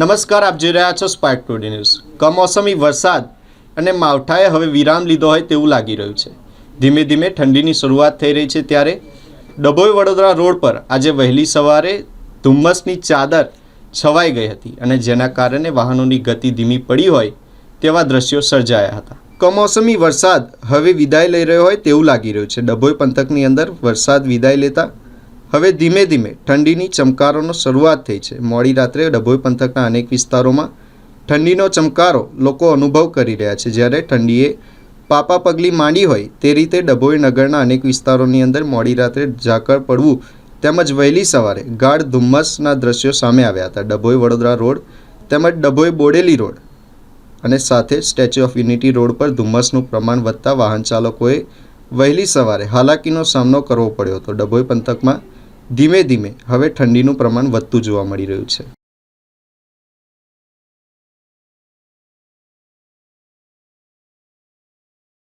નમસ્કાર, આપ જોઈ રહ્યા છો સ્પાર્ક ટુડે ન્યૂઝ કમોસમી વરસાદ અને માવઠાએ હવે વિરામ લીધો હોય તેવું લાગી રહ્યું છે. ધીમે ધીમે ઠંડીની શરૂઆત થઈ રહી છે ત્યારે ડભોઈ વડોદરા રોડ પર આજે વહેલી સવારે ધુમ્મસની ચાદર છવાઈ ગઈ હતી અને જેના કારણે વાહનોની ગતિ ધીમી પડી હોય તેવા દ્રશ્યો સર્જાયા હતા. કમોસમી વરસાદ હવે વિદાય લઈ રહ્યો હોય તેવું લાગી રહ્યું છે. ડભોઈ પંથકની અંદર વરસાદ વિદાય લેતા હવે ધીમે ધીમે ઠંડીની ચમકારોનો શરૂઆત થઈ છે. મોડી રાત્રે ડભોઈ પંથકના અનેક વિસ્તારોમાં ઠંડીનો ચમકારો લોકો અનુભવ કરી રહ્યા છે. જ્યારે ઠંડીએ પાપા પગલી માંડી હોય તે રીતે ડભોઈ નગરના અનેક વિસ્તારોની અંદર મોડી રાત્રે ઝાકળ પડવું તેમજ વહેલી સવારે ગાઢ ધુમ્મસના દ્રશ્યો સામે આવ્યા હતા. ડભોઈ વડોદરા રોડ તેમજ ડભોઈ બોડેલી રોડ અને સાથે સ્ટેચ્યુ ઓફ યુનિટી રોડ પર ધુમ્મસનું પ્રમાણ વધતા વાહન ચાલકોએ વહેલી સવારે હાલાકીનો સામનો કરવો પડ્યો હતો. ડભોઈ પંથકમાં ધીમે ધીમે હવે ઠંડીનું પ્રમાણ વધતું જોવા મળી રહ્યું છે.